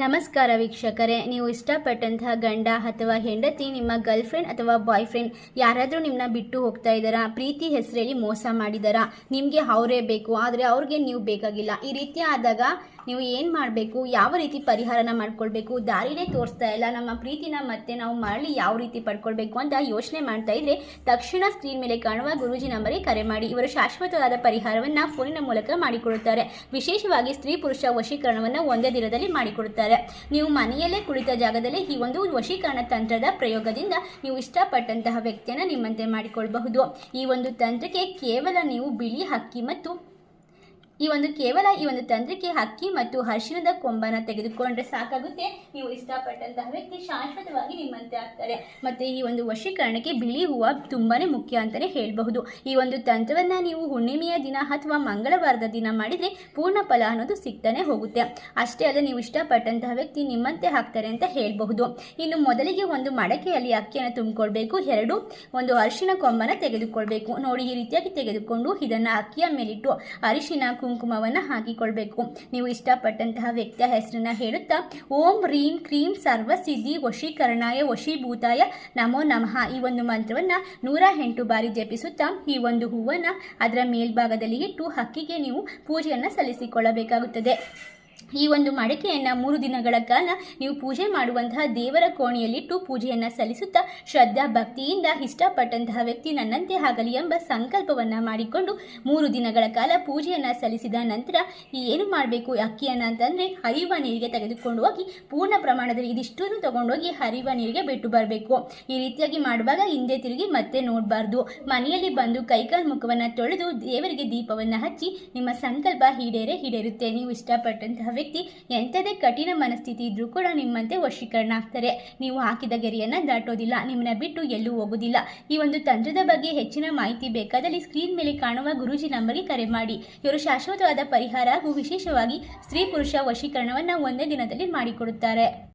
ನಮಸ್ಕಾರ ವೀಕ್ಷಕರೇ, ನೀವು ಇಷ್ಟಪಟ್ಟಂತಹ ಗಂಡ ಅಥವಾ ಹೆಂಡತಿ, ನಿಮ್ಮ ಗರ್ಲ್ ಫ್ರೆಂಡ್ ಅಥವಾ ಬಾಯ್ ಫ್ರೆಂಡ್ ಯಾರಾದರೂ ನಿಮ್ಮನ್ನ ಬಿಟ್ಟು ಹೋಗ್ತಾ ಇದ್ದಾರಾ? ಪ್ರೀತಿ ಹೆಸರಲ್ಲಿ ಮೋಸ ಮಾಡಿದಾರಾ? ನಿಮಗೆ ಅವರೇ ಬೇಕು, ಆದರೆ ಅವ್ರಿಗೆ ನೀವು ಬೇಕಾಗಿಲ್ಲ. ಈ ರೀತಿ ಆದಾಗ ನೀವು ಏನು ಮಾಡಬೇಕು? ಯಾವ ರೀತಿ ಪರಿಹಾರನ ಮಾಡ್ಕೊಳ್ಬೇಕು? ದಾರಿನೇ ತೋರಿಸ್ತಾ ಇಲ್ಲ. ನಮ್ಮ ಪ್ರೀತಿನ ಮತ್ತೆ ನಾವು ಮರಳಿ ಯಾವ ರೀತಿ ಪಡ್ಕೊಳ್ಬೇಕು ಅಂತ ಯೋಚನೆ ಮಾಡ್ತಾ ಇದ್ರೆ ತಕ್ಷಣ ಸ್ಕ್ರೀನ್ ಮೇಲೆ ಕಾಣುವ ಗುರುಜಿ ನಂಬರಿಗೆ ಕರೆ ಮಾಡಿ. ಇವರು ಶಾಶ್ವತವಾದ ಪರಿಹಾರವನ್ನು ಫೋನಿನ ಮೂಲಕ ಮಾಡಿಕೊಡುತ್ತಾರೆ. ವಿಶೇಷವಾಗಿ ಸ್ತ್ರೀ ಪುರುಷ ವಶೀಕರಣವನ್ನು ಒಂದೇ ದಿನದಲ್ಲಿ ಮಾಡಿಕೊಡುತ್ತಾರೆ. ನೀವು ಮನೆಯಲ್ಲೇ ಕುಳಿತ ಜಾಗದಲ್ಲಿ ಈ ಒಂದು ವಶೀಕರಣ ತಂತ್ರದ ಪ್ರಯೋಗದಿಂದ ನೀವು ಇಷ್ಟಪಟ್ಟಂತಹ ವ್ಯಕ್ತಿಯನ್ನು ನಿಮ್ಮಂತೆ ಮಾಡಿಕೊಳ್ಳಬಹುದು ಈ ಒಂದು ತಂತ್ರಕ್ಕೆ ಕೇವಲ ನೀವು ಬಿಳಿ ಹಕ್ಕಿ ಮತ್ತು ಈ ಒಂದು ಕೇವಲ ಈ ಒಂದು ತಂತ್ರಕ್ಕೆ ಹಕ್ಕಿ ಮತ್ತು ಹರ್ಷಿನದ ಕೊಂಬನ ತೆಗೆದುಕೊಂಡ್ರೆ ಸಾಕಾಗುತ್ತೆ. ನೀವು ಇಷ್ಟಪಟ್ಟಂತಹ ವ್ಯಕ್ತಿ ಶಾಶ್ವತವಾಗಿ ನಿಮ್ಮಂತೆ ಆಗ್ತಾರೆ. ಮತ್ತೆ ಈ ಒಂದು ವಶೀಕರಣಕ್ಕೆ ಬಿಳಿ ಹೂವು ತುಂಬಾನೇ ಮುಖ್ಯ ಅಂತಾನೆ ಹೇಳಬಹುದು. ಈ ಒಂದು ತಂತ್ರವನ್ನ ನೀವು ಹುಣ್ಣಿಮೆಯ ದಿನ ಅಥವಾ ಮಂಗಳವಾರದ ದಿನ ಮಾಡಿದ್ರೆ ಪೂರ್ಣ ಫಲ ಅನ್ನೋದು ಸಿಗ್ತಾನೆ ಹೋಗುತ್ತೆ. ಅಷ್ಟೇ ಅಲ್ಲ, ನೀವು ಇಷ್ಟಪಟ್ಟಂತಹ ವ್ಯಕ್ತಿ ನಿಮ್ಮಂತೆ ಹಾಕ್ತಾರೆ ಅಂತ ಹೇಳಬಹುದು. ಇನ್ನು ಮೊದಲಿಗೆ ಒಂದು ಮಡಕೆಯಲ್ಲಿ ಅಕ್ಕಿಯನ್ನು ತುಂಬಿಕೊಳ್ಬೇಕು. ಎರಡು, ಒಂದು ಅರಿಶಿನ ಕೊಂಬನ ತೆಗೆದುಕೊಳ್ಬೇಕು. ನೋಡಿ, ಈ ರೀತಿಯಾಗಿ ತೆಗೆದುಕೊಂಡು ಇದನ್ನ ಅಕ್ಕಿಯ ಮೇಲಿಟ್ಟು ಅರಿಶಿನ ಕುಂಕುಮವನ್ನು ಹಾಕಿಕೊಳ್ಬೇಕು. ನೀವು ಇಷ್ಟಪಟ್ಟಂತಹ ವ್ಯಕ್ತಿಯ ಹೆಸರನ್ನ ಹೇಳುತ್ತಾ, ಓಂ ರೀಂ ಕ್ರೀಂ ಸರ್ವಸಿದ್ಧಿ ವಶೀಕರಣಾಯ ವಶೀಭೂತಾಯ ನಮೋ ನಮಃ. ಈ ಒಂದು ಮಂತ್ರವನ್ನ ನೂರ ಎಂಟು ಬಾರಿ ಜಪಿಸುತ್ತಾ, ಈ ಒಂದು ಹೂವನ್ನ ಅದರ ಮೇಲ್ಭಾಗದಲ್ಲಿ ಇಟ್ಟು ಹಕ್ಕಿಗೆ ನೀವು ಪೂಜೆಯನ್ನು ಸಲ್ಲಿಸಿಕೊಳ್ಳಬೇಕಾಗುತ್ತದೆ. ಈ ಒಂದು ಮಡಿಕೆಯನ್ನ ಮೂರು ದಿನಗಳ ಕಾಲ ನೀವು ಪೂಜೆ ಮಾಡುವಂತಹ ದೇವರ ಕೋಣೆಯಲ್ಲಿಟ್ಟು ಪೂಜೆಯನ್ನು ಸಲ್ಲಿಸುತ್ತಾ ಶ್ರದ್ಧಾ ಭಕ್ತಿಯಿಂದ ಇಷ್ಟಪಟ್ಟಂತಹ ವ್ಯಕ್ತಿ ನನ್ನಂತೆ ಆಗಲಿ ಎಂಬ ಸಂಕಲ್ಪವನ್ನ ಮಾಡಿಕೊಂಡು ಮೂರು ದಿನಗಳ ಕಾಲ ಪೂಜೆಯನ್ನು ಸಲ್ಲಿಸಿದ ನಂತರ ಏನು ಮಾಡಬೇಕು ಅಕ್ಕಿಯನ್ನ ಅಂತಂದ್ರೆ ಹರಿಯುವ ನೀರಿಗೆ ತೆಗೆದುಕೊಂಡು ಹೋಗಿ ಪೂರ್ಣ ಪ್ರಮಾಣದಲ್ಲಿ ಇದಿಷ್ಟನ್ನು ತಗೊಂಡೋಗಿ ಹರಿಯುವ ನೀರಿಗೆ ಬಿಟ್ಟು ಬರಬೇಕು. ಈ ರೀತಿಯಾಗಿ ಮಾಡುವಾಗ ಹಿಂದೆ ತಿರುಗಿ ಮತ್ತೆ ನೋಡಬಾರ್ದು. ಮನೆಯಲ್ಲಿ ಬಂದು ಕೈಕಾಲು ಮುಖವನ್ನ ತೊಳೆದು ದೇವರಿಗೆ ದೀಪವನ್ನ ಹಚ್ಚಿ ನಿಮ್ಮ ಸಂಕಲ್ಪ ಈಡೇರೆ ಈಡೇರುತ್ತೆ. ನೀವು ಇಷ್ಟಪಟ್ಟಂತಹ ವ್ಯಕ್ತಿ ಎಂಥದೇ ಕಠಿಣ ಮನಸ್ಥಿತಿ ಇದ್ರೂ ಕೂಡ ನಿಮ್ಮಂತೆ ವಶೀಕರಣ ಆಗ್ತಾರೆ ನೀವು ಹಾಕಿದ ಗೆರೆಯನ್ನು ದಾಟೋದಿಲ್ಲ, ನಿಮ್ಮನ್ನ ಬಿಟ್ಟು ಎಲ್ಲೂ ಹೋಗೋದಿಲ್ಲ. ಈ ಒಂದು ತಂತ್ರದ ಬಗ್ಗೆ ಹೆಚ್ಚಿನ ಮಾಹಿತಿ ಬೇಕಾದಲ್ಲಿ ಸ್ಕ್ರೀನ್ ಮೇಲೆ ಕಾಣುವ ಗುರೂಜಿ ನಂಬರ್ಗೆ ಕರೆ ಮಾಡಿ. ಇವರು ಶಾಶ್ವತವಾದ ಪರಿಹಾರ ಹಾಗೂ ವಿಶೇಷವಾಗಿ ಸ್ತ್ರೀ ಪುರುಷ ವಶೀಕರಣವನ್ನು ಒಂದೇ ದಿನದಲ್ಲಿ ಮಾಡಿಕೊಡುತ್ತಾರೆ.